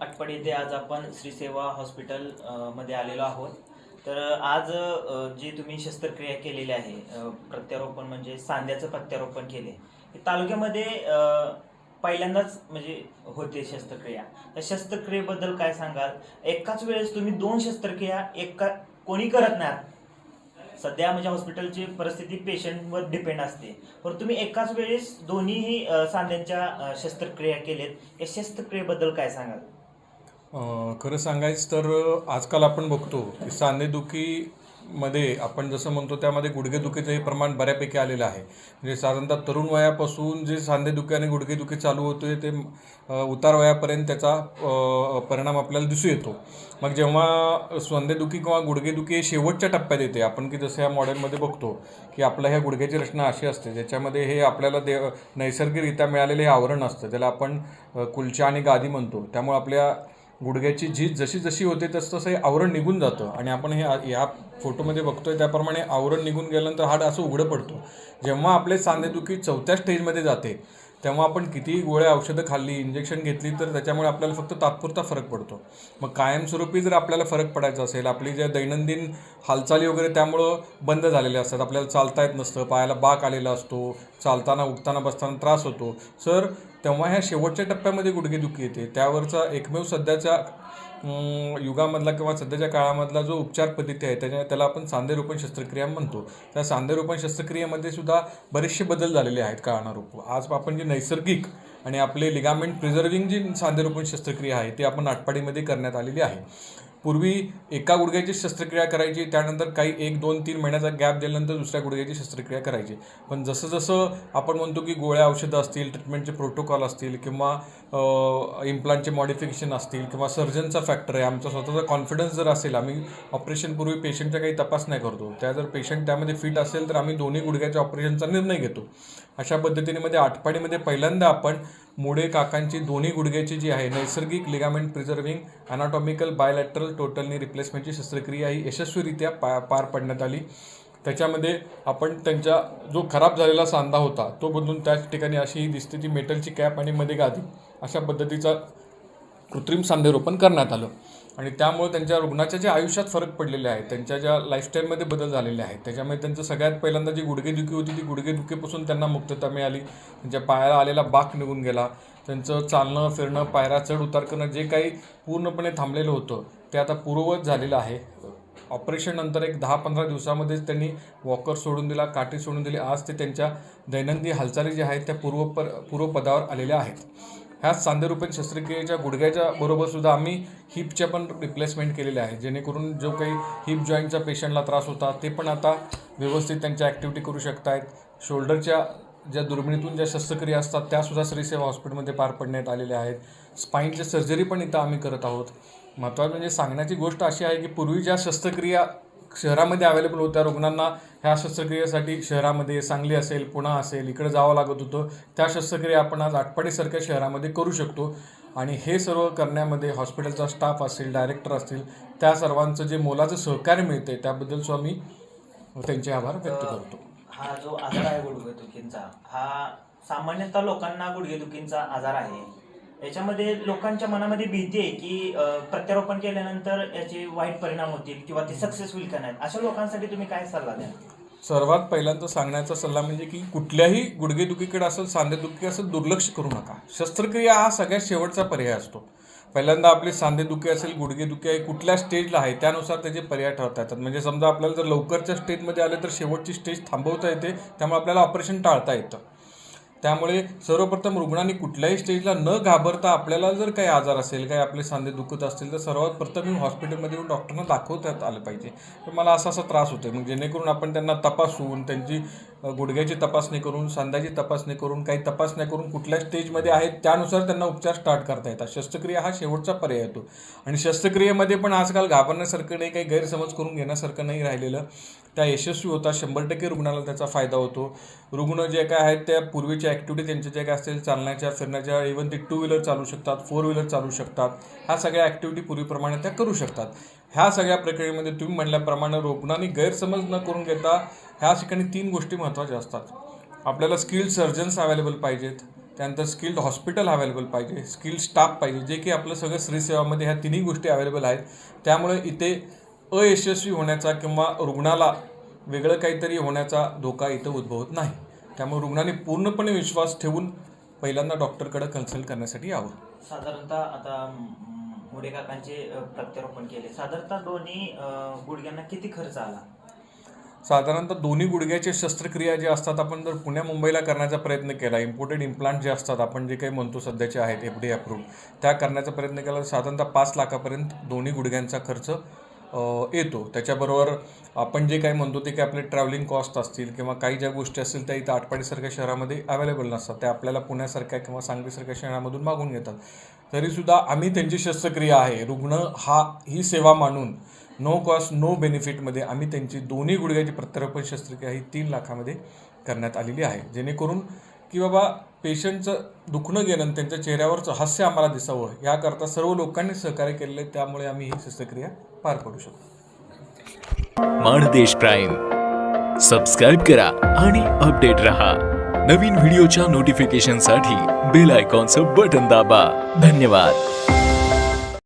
आटपाडी येथे आज आपण श्री सेवा हॉस्पिटलमध्ये आलेलो आहोत. तर आज जी तुम्ही शस्त्रक्रिया केलेली आहे प्रत्यारोपण म्हणजे सांध्याचं प्रत्यारोपण केले तालुक्यामध्ये पहिल्यांदाच म्हणजे होते शस्त्रक्रिया. त्या शस्त्रक्रियेबद्दल काय सांगाल? एकाच वेळेस तुम्ही दोन शस्त्रक्रिया एका कोणी करत नाही सध्या म्हणजे हॉस्पिटलची परिस्थिती पेशंटवर डिपेंड असते. पण तुम्ही एकाच वेळेस दोन्हीही सांध्यांच्या शस्त्रक्रिया केलेत. या शस्त्रक्रियेबद्दल काय सांगाल? खरं सांगायचं तर आजकाल आपण बघतो की सांधेदुखीमध्ये आपण जसं म्हणतो त्यामध्ये गुडघेदुखीचं हे प्रमाण बऱ्यापैकी आलेलं आहे. म्हणजे साधारणतः तरुण वयापासून जे सांधेदुखी आणि गुडघेदुखी चालू होते ते उतार वयापर्यंत त्याचा परिणाम आपल्याला दिसू येतो. मग जेव्हा सांधेदुखी किंवा गुडघेदुखी हे शेवटच्या टप्प्यात येते आपण की जसं या मॉडेलमध्ये बघतो की आपल्या ह्या गुडघ्याची रचना अशी असते ज्याच्यामध्ये हे आपल्याला दे नैसर्गिकरित्या मिळालेले हे आवरण असतं त्याला आपण कुलचा आणि गादी म्हणतो. त्यामुळे आपल्या गुडघ्याची झीज जशी जशी होते तसं तसं हे आवरण निघून जातं. आणि आपण हे या फोटोमध्ये बघतोय त्याप्रमाणे आवरण निघून गेल्यानंतर हाड असं उघडं पडतो. जेव्हा आपले सांधेदुखी चौथ्या स्टेजमध्ये जाते तेव्हा आपण कितीही गोळ्या औषधं खाल्ली इंजेक्शन घेतली तर त्याच्यामुळे आपल्याला फक्त तात्पुरता फरक पडतो. मग कायमस्वरूपी जर आपल्याला फरक पडायचा असेल आपली ज्या दैनंदिन हालचाली वगैरे त्यामुळं बंद झालेल्या असतात आपल्याला चालता येत नसतं पायाला बाक आलेला असतो चालताना उठताना बसताना त्रास होतो सर तेव्हा ह्या शेवटच्या टप्प्यामध्ये गुडघेदुखी येते त्यावरचा एकमेव सध्याच्या युगामधला किंवा सध्याच्या काळामधला जो उपचार पद्धती आहे त्याच्या त्याला आपण सांधेरोपण शस्त्रक्रिया म्हणतो. त्या सांधेरोपण शस्त्रक्रियेमध्ये सुद्धा बरेचसे बदल झालेले आहेत काळानुरूप. आज आपण जे नैसर्गिक आणि आपले लिगामेंट प्रिझर्विंग जी सांधेरोपण शस्त्रक्रिया आहे ती आपण आटपाडीमध्ये करण्यात आलेली आहे. पूर्वी एका गुडघ्याची शस्त्रक्रिया करायची त्यानंतर काही एक दोन तीन महिन्याचा गॅप दिल्यानंतर दुसऱ्या गुडघ्याची शस्त्रक्रिया करायची. पण जसं जसं आपण म्हणतो की गोळ्या औषधं असतील ट्रीटमेंटचे प्रोटोकॉल असतील किंवा इम्प्लांटचे मॉडिफिकेशन असतील किंवा सर्जनचा फॅक्टर आहे आमचा स्वतःचा कॉन्फिडन्स जर असेल आम्ही ऑपरेशनपूर्वी पेशंटच्या काही तपासण्या करतो. त्या जर पेशंट त्यामध्ये फिट असेल तर आम्ही दोन्ही गुडघ्याच्या ऑपरेशनचा निर्णय घेतो. अशा पद्धतीने मध्ये आठपाडीमध्ये पहिल्यांदा आपण मोडे काकांची दोन्ही गुडघ्याची जी आहे नैसर्गिक ligament preserving anatomical bilateral total knee रिप्लेसमेंटची शस्त्रक्रिया ही यशस्वीरित्या पा पार पाडण्यात आली. त्याच्यामध्ये आपण त्यांच्या जो खराब झालेला सांधा होता तो बदलून त्याच ठिकाणी अशी ही दिसते ती मेटलची कॅप आणि मध्ये गादी अशा पद्धतीचा कृत्रिम सांधेरोपण करण्यात आलं. आणि त्यामुळे त्यांच्या रुग्णाच्या ज्या आयुष्यात फरक पडलेले आहेत त्यांच्या ज्या लाईफस्टाईलमध्ये बदल झालेले आहेत त्याच्यामुळे त्यांचं सगळ्यात पहिल्यांदा जी गुडघेदुखी होती ती गुडघेदुखीपासून त्यांना मुक्तता मिळाली. त्यांच्या पायाला आलेला बाक निघून गेला. त्यांचं चालणं फिरणं पायऱ्या चढ उतार करणं जे काही पूर्णपणे थांबलेलं होतं ते आता पूर्ववत झालेलं आहे. ऑपरेशननंतर एक दहा पंधरा दिवसामध्येच त्यांनी वॉकर सोडून दिला काठी सोडून दिली. आज ते त्यांच्या दैनंदिन हालचाली ज्या आहेत त्या पूर्वपर पूर्वपदावर आलेल्या आहेत. ह्याच सांधेरुपेन शस्त्रक्रियेच्या गुडघ्याच्या बरोबर सुद्धा आम्ही हिपच्या पण रिप्लेसमेंट केलेल्या आहे. जेणेकरून जो काही हिप जॉईंटच्या पेशंटला त्रास होता ते पण आता व्यवस्थित त्यांच्या ॲक्टिव्हिटी करू शकतायत. शोल्डरच्या ज्या दुर्बिणीतून ज्या शस्त्रक्रिया असतात त्यासुद्धा श्रीसेवा हॉस्पिटलमध्ये पार पडण्यात आलेल्या आहेत. स्पाईनच्या सर्जरी पण इथं आम्ही करत आहोत. महत्त्वाचं म्हणजे सांगण्याची गोष्ट अशी आहे की पूर्वी ज्या शस्त्रक्रिया शहरामध्ये अवेलेबल होत्या. रुग्णांना ह्या शस्त्रक्रियेसाठी शहरामध्ये सांगली असेल पुणा असेल इकडे जावं लागत होतं. त्या शस्त्रक्रिया आपण आज आटपाडीसारख्या शहरामध्ये करू शकतो. आणि हे सर्व करण्यामध्ये हॉस्पिटलचा स्टाफ असेल डायरेक्टर असतील त्या सर्वांचं जे मोलाचं सहकार्य मिळते त्याबद्दल सुद्धा मी त्यांचे आभार व्यक्त करतो. हा जो आजार आहे गुडघेदुखींचा हा सामान्यतः लोकांना गुडघेदुखींचा आजार आहे. याच्यामध्ये लोकांच्या मनामध्ये भीती आहे की प्रत्यारोपण केल्यानंतर याचे वाईट परिणाम होतील किंवा ते सक्सेस होईल का नाही? अशा लोकांसाठी तुम्ही काय सल्ला द्या सर्वात पहिल्यांदा सांगण्याचा सल्ला म्हणजे की कुठल्याही गुडघेदुखीकडे असेल सांधेदुखी असेल दुर्लक्ष करू नका. शस्त्रक्रिया हा सगळ्यात शेवटचा पर्याय असतो. पहिल्यांदा आपले सांधेदुखी असेल गुडघेदुखी आहे कुठल्या स्टेजला आहे त्यानुसार त्याचे पर्याय ठरवता येतात. म्हणजे समजा आपल्याला जर लवकरच्या स्टेजमध्ये आले तर शेवटची स्टेज थांबवता येते त्यामुळे आपल्याला ऑपरेशन टाळता येतं. त्यामुळे सर्वप्रथम रुग्णांनी कुठल्याही स्टेजला न घाबरता आपल्याला जर काही आजार असेल काही आपले सांधे दुखत असतील तर सर्वात प्रथम येऊन हॉस्पिटलमध्ये येऊन डॉक्टरना दाखवता आलं पाहिजे. तर मला असा असा त्रास होतो मग जेणेकरून आपण त्यांना तपासून त्यांची गुडघ्याची तपासणी करून सांध्याची तपासणी करून काही तपासण्या करून कुठल्या स्टेजमध्ये आहेत त्यानुसार त्यांना उपचार स्टार्ट करता येतात. शस्त्रक्रिया हा शेवटचा पर्याय येतो आणि शस्त्रक्रियेमध्ये पण आजकाल घाबरण्यासारखं नाही काही गैरसमज करून घेण्यासारखं नाही राहिलेलं. त्या यशस्वी होतात शंभर टक्के रुग्णाला त्याचा फायदा होतो. रुग्ण जे काय आहेत त्या पूर्वीच्या ॲक्टिव्हिटी त्यांच्या ज्या काय असतील चालण्याच्या फिरण्याच्या इव्हन ते टू व्हीलर चालू शकतात फोर व्हीलर चालू शकतात. ह्या सगळ्या ॲक्टिव्हिटी पूर्वीप्रमाणे त्या करू शकतात. ह्या सगळ्या प्रक्रियेमध्ये तुम्ही म्हणल्याप्रमाणे रुग्णांनी गैरसमज न करून घेता ह्या ठिकाणी तीन गोष्टी महत्त्वाच्या असतात. आपल्याला स्किल्ड सर्जन्स अवेलेबल पाहिजेत. त्यानंतर स्किल्ड हॉस्पिटल अवेलेबल पाहिजे. स्किल्ड स्टाफ पाहिजे. जे की आपलं सगळं श्रीसेवामध्ये ह्या तिन्ही गोष्टी अवेलेबल आहेत. त्यामुळे इथे अयशस्वी होण्याचा किंवा रुग्णाला वेगळं काहीतरी होण्याचा धोका इथं उद्भवत नाही. त्यामुळे रुग्णाने पूर्णपणे विश्वास ठेवून पहिल्यांदा डॉक्टरकडे कन्सल्ट करण्यासाठी यावं. साधारणतः आता मुडे काकांचे प्रत्यारोपण केले. साधारणतः दोन्ही गुडघ्यांना किती खर्च आला? साधारणतः दोन्ही गुडघ्याचे शस्त्रक्रिया जे असतात आपण जर पुण्या मुंबईला करण्याचा प्रयत्न केला इम्पोर्टेड इम्प्लांट जे असतात आपण जे काही म्हणतो सध्याचे आहेत एफ डी अप्रूव्ह त्या करण्याचा प्रयत्न केला तर साधारणतः पाच लाखापर्यंत दोन्ही गुडघ्यांचा खर्च येतो. त्याच्याबरोबर आपण जे काही म्हणतो ते काही आपले ट्रॅव्हलिंग कॉस्ट असतील किंवा काही ज्या गोष्टी असतील त्या इथं आटपाडीसारख्या शहरामध्ये अवेलेबल नसतात. त्या आपल्याला पुण्यासारख्या किंवा सांगलीसारख्या शहरामधून मागून घेतात. तरीसुद्धा आम्ही त्यांची शस्त्रक्रिया आहे. रुग्ण हा ही सेवा मानून नो कॉस्ट नो बेनिफिटमध्ये आम्ही त्यांची दोन्ही गुडघ्याची प्रत्यारोपण शस्त्रक्रिया ही तीन लाखामध्ये करण्यात आलेली आहे. जेणेकरून की बाबा पेशंटचं दुखणं गेलं आणि त्यांच्या चेहऱ्यावरचं हास्य आम्हाला दिसावं याकरता सर्व लोकांनी सहकार्य केले त्यामुळे आम्ही ही शस्त्रक्रिया पार पडू शकतो. माणदेश प्राईम. सबस्क्राईब करा आणि अपडेट रहा. नवीन व्हिडिओच्या नोटिफिकेशनसाठी बेल आयकॉनचं बटन दाबा. धन्यवाद.